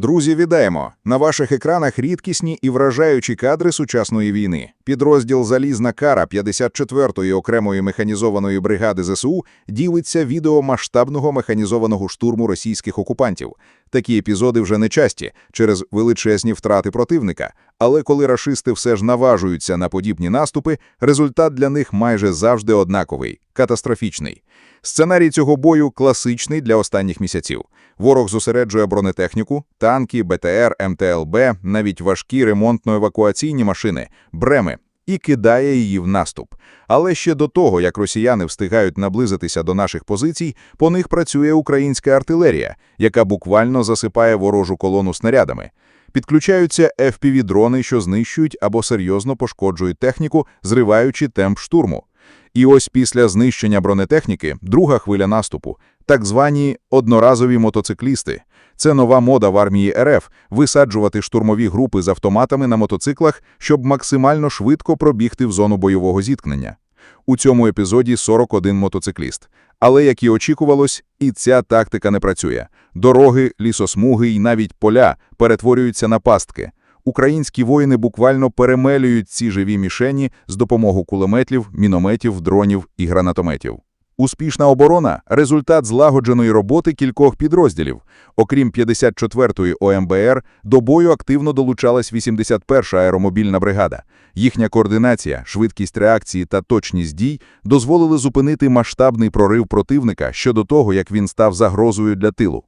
Друзі, вітаємо! На ваших екранах рідкісні і вражаючі кадри сучасної війни. Підрозділ «Залізна кара» 54-ї окремої механізованої бригади ЗСУ ділиться відео масштабного механізованого штурму російських окупантів. Такі епізоди вже не часті через величезні втрати противника, але коли рашисти все ж наважуються на подібні наступи, результат для них майже завжди однаковий – катастрофічний. Сценарій цього бою класичний для останніх місяців. Ворог зосереджує бронетехніку, танки, БТР, МТЛБ, навіть важкі ремонтно-евакуаційні машини, бреми, і кидає її в наступ. Але ще до того, як росіяни встигають наблизитися до наших позицій, по них працює українська артилерія, яка буквально засипає ворожу колону снарядами. Підключаються FPV-дрони, що знищують або серйозно пошкоджують техніку, зриваючи темп штурму. І ось після знищення бронетехніки друга хвиля наступу – так звані одноразові мотоциклісти. Це нова мода в армії РФ – висаджувати штурмові групи з автоматами на мотоциклах, щоб максимально швидко пробігти в зону бойового зіткнення. У цьому епізоді 41 мотоцикліст. Але, як і очікувалось, і ця тактика не працює. Дороги, лісосмуги і навіть поля перетворюються на пастки. Українські воїни буквально перемелюють ці живі мішені з допомогою кулеметів, мінометів, дронів і гранатометів. Успішна оборона – результат злагодженої роботи кількох підрозділів. Окрім 54-ї ОМБР, до бою активно долучалась 81-ша аеромобільна бригада. Їхня координація, швидкість реакції та точність дій дозволили зупинити масштабний прорив противника щодо того, як він став загрозою для тилу.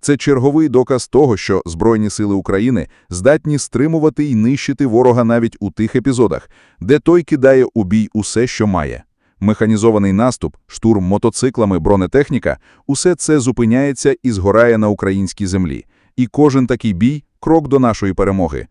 Це черговий доказ того, що Збройні сили України здатні стримувати і нищити ворога навіть у тих епізодах, де той кидає у бій усе, що має. Механізований наступ, штурм мотоциклами, бронетехніка – усе це зупиняється і згорає на українській землі. І кожен такий бій – крок до нашої перемоги.